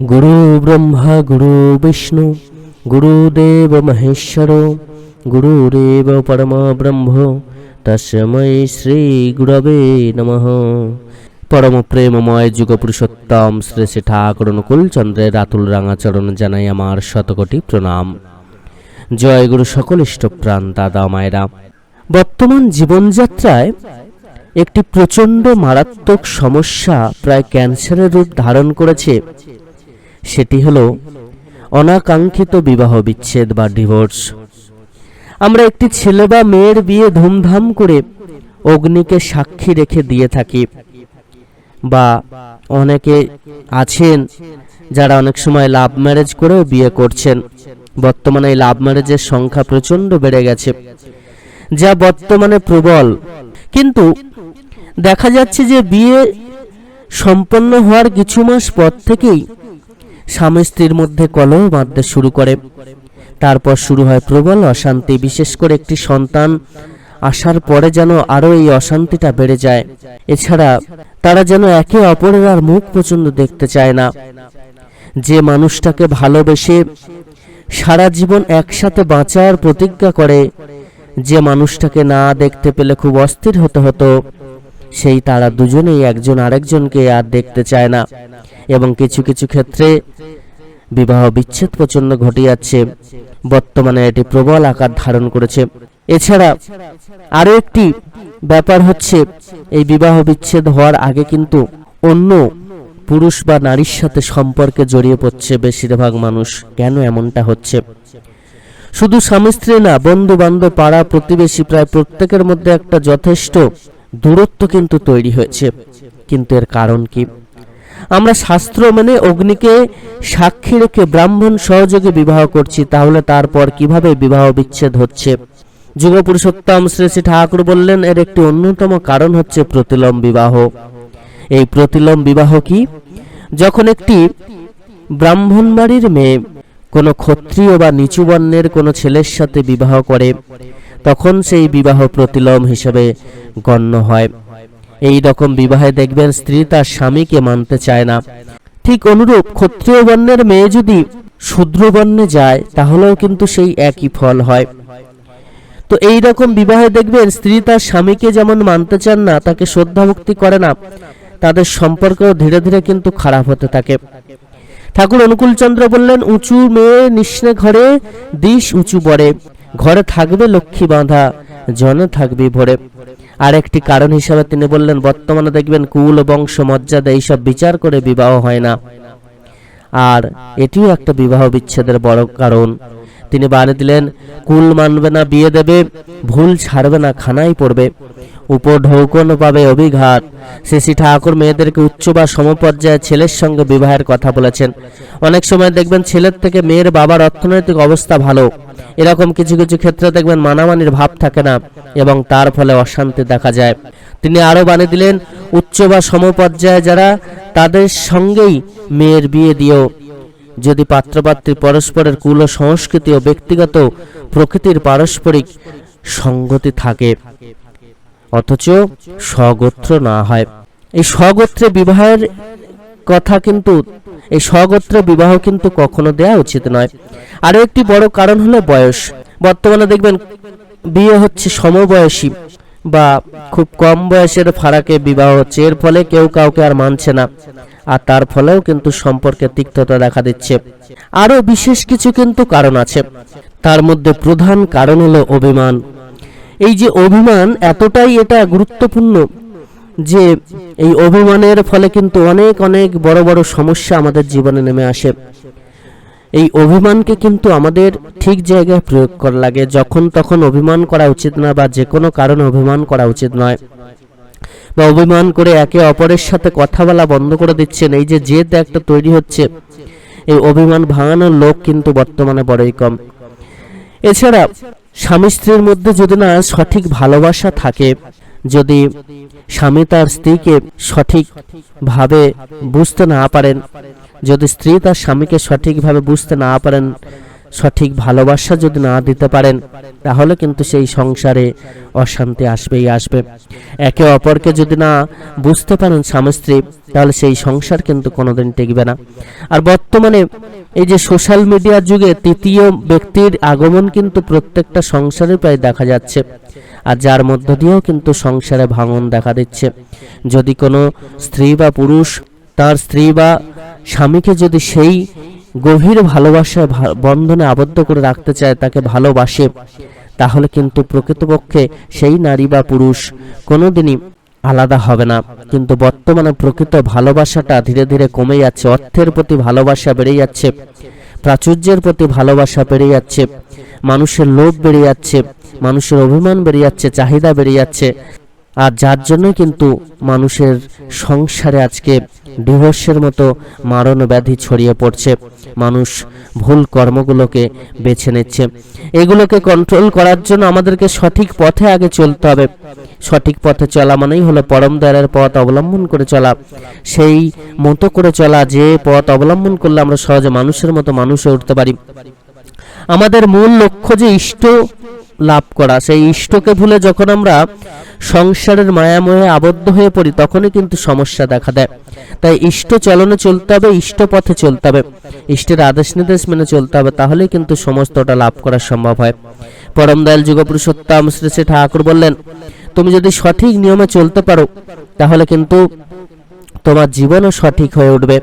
গুরু ব্রহ্মা গুরু বিষ্ণু গুরুদেব মহেশ্বর গুরুরেব পরম ব্রহ্ম তস্মৈ শ্রী গুরবে নমঃ পরম প্রেমময় যুগ পুরুষোত্তম শ্রী শ্রী ঠাকুর অনুকূল চন্দ্রের রাতুল রাঙাচরণ জানাই আমার শতকোটি প্রণাম জয় গুরু সকল ইষ্টপ্রাণ দাদা মায়েরা বর্তমান জীবনযাত্রায় একটি প্রচণ্ড মারাত্মক সমস্যা প্রায় ক্যান্সারের রূপ ধারণ করেছে। সেটি হলো অনাকাঙ্ক্ষিত বিবাহ বিচ্ছেদ বা ডিভোর্স। আমরা একটি ছেলে বা মেয়ের বিয়ে ধুমধাম করে অগ্নিকে সাক্ষী রেখে দিয়ে থাকি বা অনেকে আছেন যারা অনেক সময় লাভ ম্যারেজ করেও বিয়ে করছেন। বর্তমানে এই লাভ ম্যারেজের সংখ্যা প্রচণ্ড বেড়ে গেছে, যা বর্তমানে প্রবল। কিন্তু দেখা যাচ্ছে যে বিয়ে সম্পন্ন হওয়ার কিছু মাস পর থেকেই স্বামী স্ত্রীর মধ্যে কলহ বাঁধতে শুরু করে। তারপর শুরু হয় প্রবল অশান্তি, বিশেষ করে একটি সন্তান আসার পরে যেন আরও এই অশান্তিটা বেড়ে যায়। এছাড়া তারা যেন একে অপরের আর মুখ পর্যন্ত দেখতে চায় না। যে মানুষটাকে ভালোবেসে সারা জীবন একসাথে বাঁচার প্রতিজ্ঞা করে, যে মানুষটাকে না দেখতে পেলে খুব অস্থির হতে হতো, সেই তারা দুজনেই একজন আরেকজনকে আর দেখতে চায় না। এবং কিছু কিছু ক্ষেত্রে বিবাহ বিচ্ছেদ প্রচণ্ড ঘটে যাচ্ছে। বর্তমানে এটি প্রবল আকার ধারণ করেছে। এছাড়া আরও একটি ব্যাপার হচ্ছে, এই বিবাহ বিচ্ছেদ হওয়ার আগে কিন্তু অন্য পুরুষ বা নারীর সাথে সম্পর্কে জড়িয়ে পড়ছে বেশিরভাগ মানুষ। কেন এমনটা হচ্ছে? শুধু স্বামী স্ত্রী না বন্ধু বান্ধব পাড়া প্রতিবেশী, প্রায় প্রত্যেকের মধ্যে একটা যথেষ্ট দূরত্ব কিন্তু তৈরি হয়েছে। কিন্তু এর কারণ কি? আমরা শাস্ত্র মেনে অগ্নিকে, সাক্ষী রেখে ব্রাহ্মণ সহযোগে বিবাহ করছি, তাহলে তারপর কীভাবে বিবাহ বিচ্ছেদ হচ্ছে? যুগ পুরুষোত্তম শ্রী শ্রী ঠাকুর বললেন, এর একটি অন্যতম কারণ হচ্ছে প্রতিলম বিবাহ। এই প্রতিলম বিবাহ কি? যখন একটি ব্রাহ্মণ বাড়ির মেয়ে কোনো ক্ষত্রিয় বা নিচু বর্ণের কোনো ছেলের সাথে বিবাহ করে, তখন সেই বিবাহ প্রতিলম হিসেবে গণ্য হয়। এই রকম বিবাহে দেখবেন স্ত্রী তার স্বামীকে মানতে চায় না। ঠিক অনুরূপ ক্ষত্রিয় বর্ণের মেয়ে যদি শূদ্র বর্ণে যায়, তাহলেও কিন্তু সেই একই ফল হয়। তো এই রকম বিবাহে দেখবেন স্ত্রী তার স্বামীকে যেমন মানতে চান না, তাকে শ্রদ্ধা ভক্তি করে না, তাদের সম্পর্কও ধীরে ধীরে কিন্তু খারাপ হতে থাকে। ঠাকুর অনুকূলচন্দ্র বললেন, উঁচু মেয়ে নিঃস্নে ঘরে, দিশ উঁচু বড়ে ঘরে থাকবে লক্ষ্মী বাঁধা, জনে থাকবে ভরে। আর একটি কারণ হিসাবে তিনি বললেন, বর্তমানে দেখবেন কুল, বংশ, মর্যাদা, এইসব বিচার করে বিবাহ হয় না। আর এটিও একটা বিবাহ বিচ্ছেদের বড় কারণ। তিনি বানিয়ে দিলেন, কুল মানবে না, বিয়ে দেবে, ভুল ছাড়বে না, খানাই পড়বে। উপর ঢৌকন পাবে অভিঘাত। শ্রী ঠাকুর মেয়েদেরকে উচ্চ বা সমপর্যায়ে ছেলের সঙ্গে বিবাহের কথা বলেছেন। অনেক সময় দেখবেন ছেলের থেকে মেয়ের বাবার অর্থনৈতিক অবস্থা ভালো। এরকম কিছু কিছু ক্ষেত্রে দেখবেন মানামানির ভাব থাকে না এবং তার ফলে অশান্তি দেখা যায়। তিনি আরও বানিয়ে দিলেন, উচ্চ বা সমপর্যায়ে যারা, তাদের সঙ্গেই মেয়ের বিয়ে দিয়েও যদি পাত্রপাত্রী পরস্পরের কুল, সংস্কৃতি ও ব্যক্তিগত প্রকৃতির পারস্পরিক সঙ্গতি থাকে। অথচ স্বগোত্র না হয়। এই স্বগোত্রে বিবাহের কথা কিন্তু, এই স্বগোত্রে বিবাহ কিন্তু কখনো দেয়া উচিত নয়। আরও একটি বড় কারণ হলো বয়স। বর্তমানে দেখবেন, বিয়ে হচ্ছে সমবয়সী বা খুব কম বয়সের ফারাকে বিবাহ হচ্ছে। এর ফলে কেউ কাউকে আর মানছে না। আর তার ফলেও কিন্তু সম্পর্কে তিক্ততা দেখা দিচ্ছে। আরও বিশেষ কিছু কিন্তু কারণ আছে। তার মধ্যে প্রধান কারণ হলো অভিমান। এই যে অভিমান, এতটাই এটা গুরুত্বপূর্ণ যে এই অভিমানের ফলে কিন্তু অনেক অনেক বড় বড় সমস্যা আমাদের জীবনে নেমে আসে। এই অভিমানকে কিন্তু আমাদের ঠিক জায়গায় প্রয়োগ করা লাগে। যখন তখন অভিমান করা উচিত না বা যে কোনো কারণে অভিমান করা উচিত নয়। বা অভিমান করে একে অপরের সাথে কথা বলা বন্ধ করে দিচ্ছেন। এই যে জেদ একটা তৈরি হচ্ছে, এই অভিমান ভাঙানোর লোক কিন্তু বর্তমানে বড়ই কম। এছাড়া স্বামী স্ত্রীর মধ্যে যদি না সঠিক ভালোবাসা থাকে, যদি স্বামী তার স্ত্রীকে সঠিকভাবে বুঝতে না পারেন, যদি স্ত্রী তার স্বামীকে সঠিকভাবে বুঝতে না পারেন সঠিক ভালোবাসা যদি না দিতে পারেন, তাহলে কিন্তু সেই সংসারে অশান্তি আসবেই আসবে। একে অপরকে যদি না বুঝতে পারেন স্বামী স্ত্রী, তাহলে সেই সংসার কিন্তু কোনোদিন টিকবে না। আর বর্তমানে এই যে সোশ্যাল মিডিয়ার যুগে তৃতীয় ব্যক্তির আগমন কিন্তু প্রত্যেকটা সংসারে প্রায় দেখা যাচ্ছে। আর যার মধ্য দিয়েও কিন্তু সংসারে ভাঙন দেখা দিচ্ছে। যদি কোনো স্ত্রী বা পুরুষ তার স্ত্রী বা স্বামীকে যদি সেই গভীর ভালোবাসায় বন্ধনে আবদ্ধ করে রাখতে চায়, তাকে ভালোবাসে। তাহলে কিন্তু প্রকৃতপক্ষে সেই নারী বা পুরুষ কোনোদিনই আলাদা হবে না। কিন্তু বর্তমানে প্রকৃত ভালোবাসাটা ধীরে ধীরে কমে যাচ্ছে, অর্থের প্রতি ভালোবাসা বেড়ে যাচ্ছে, প্রাচুর্যের প্রতি ভালোবাসা বেড়ে যাচ্ছে, মানুষের লোভ বেড়ে যাচ্ছে, মানুষের অভিমান বেড়ে যাচ্ছে, চাহিদা বেড়ে যাচ্ছে। আর যার জন্যই কিন্তু মানুষের সংসারে আজকে ডিভোর্সের মতো মারণ ব্যাধি ছড়িয়ে পড়ছে। মানুষ ভুল কর্মগুলোকে বেছে নিচ্ছে। এগুলোকে কন্ট্রোল করার জন্য আমাদেরকে সঠিক পথে আগে চলতে হবে। সঠিক পথে চলা মানেই হলো পরম দয়ালের পথ অবলম্বন করে চলা। সেই মতো করে চলা যে পথ অবলম্বন করলে আমরা সহজে মানুষের মতো মানুষ হয়ে উঠতে পারি। আমাদের মূল লক্ষ্য যে ইষ্ট লাভ করা, সেই ইষ্টকে ভুলে যখন আমরা সংসারের মায়াময়ে আবদ্ধ হয়ে পড়ি, তখনই কিন্তু সমস্যা দেখা দেয়। তাই ইষ্ট চলনে চলতে হবে, ইষ্ট পথে চলতে হবে। ইষ্টের আদেশ নির্দেশ মেনে চলতে হবে, তাহলেই কিন্তু সমস্তটা লাভ করা সম্ভব হয়। পরম দয়াল যুগপুরুষোত্তম শ্রী শ্রী ঠাকুর বললেন, তুমি যদি সঠিক নিয়মে চলতে পারো, তাহলে কিন্তু তোমার জীবনও সঠিক হয়ে উঠবে।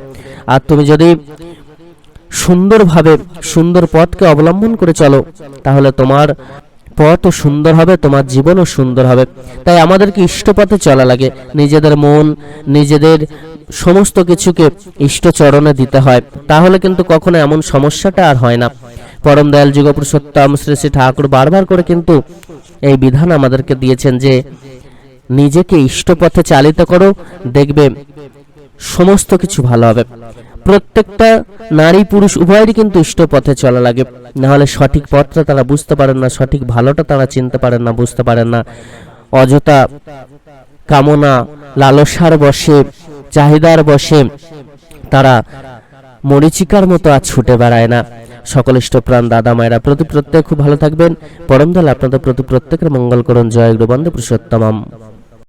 আর তুমি যদি সুন্দরভাবে, সুন্দর পথকে অবলম্বন করে চলো, তাহলে তোমার পথও সুন্দর হবে, তোমার জীবনও সুন্দর হবে। তাই আমাদেরকে ইষ্ট পথে চলা লাগে। নিজেদের মন, নিজেদের সমস্ত কিছুকে ইষ্ট চরণে দিতে হয়। তাহলে কিন্তু কখনো এমন সমস্যাটা আর হয় না। পরম দয়াল যুগপুরুষোত্তম শ্রী শ্রী ঠাকুর বারবার করে কিন্তু এই বিধান আমাদেরকে দিয়েছেন যে, নিজেকে ইষ্ট পথে চালিত করো, দেখবে সমস্ত কিছু ভালো হবে। প্রত্যেকটা নারী পুরুষ উভয়েরই কিন্তু ইষ্ট পথে চলা লাগে। না হলে সঠিক পথটা তারা বুঝতে পারেন না, সঠিক ভালোটা তারা চিনতে পারেন না, বুঝতে পারেন না। অযথা কামনা, লালসার বসে চাহিদার বসে তারা মরিচিকার মতো আর ছুটে বেড়ায় না। সকল ইষ্টপ্রাণ দাদা মায়েরা, প্রতি প্রত্যেক খুব ভালো থাকবেন। পরম দল আপনাদের প্রতি প্রত্যেকের মঙ্গল করুন। জয় গুরু বন্দে পুরুষোত্তমম।